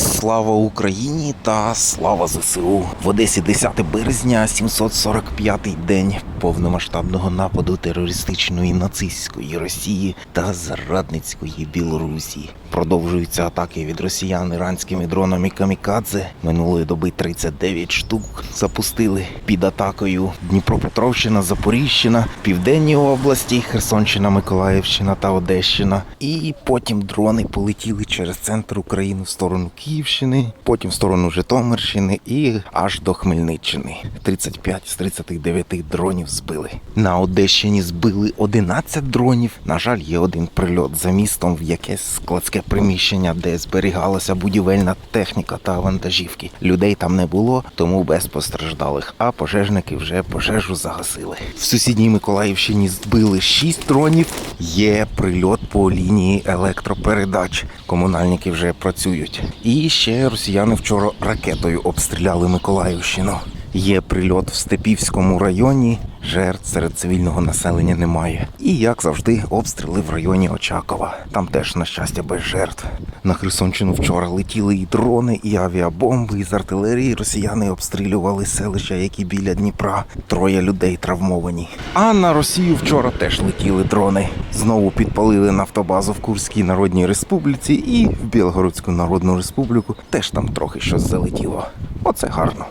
Слава Україні та слава ЗСУ. В Одесі 10 березня, 745-й день повномасштабного нападу терористичної нацистської Росії та зрадницької Білорусі. Продовжуються атаки від росіян іранськими дронами камікадзе. Минулої доби 39 штук запустили під атакою Дніпропетровщина, Запоріжжя, Південні області, Херсонщина, Миколаївщина та Одещина. І потім дрони полетіли через центр України в сторону Київщини, потім в сторону Житомирщини і аж до Хмельниччини. 35 з 39 дронів збили. На Одещині збили 11 дронів. На жаль, є один прильот за містом в якесь складське приміщення, де зберігалася будівельна техніка та вантажівки. Людей там не було, тому без постраждалих. А пожежники вже пожежу загасили. В сусідній Миколаївщині збили 6 дронів. Є прильот по лінії електропередач. Комунальники вже працюють. І ще росіяни вчора ракетою обстріляли Миколаївщину. Є прильот в Степівському районі. Жертв серед цивільного населення немає. І як завжди, обстріли в районі Очакова. Там теж, на щастя, без жертв. На Херсонщину вчора летіли і дрони, і авіабомби, і з артилерії росіяни обстрілювали селища, які біля Дніпра. Троє людей травмовані. А на Росію вчора теж летіли дрони. Знову підпалили нафтобазу в Курській Народній Республіці і в Білгородську Народну Республіку. Теж там трохи щось залетіло. Оце гарно.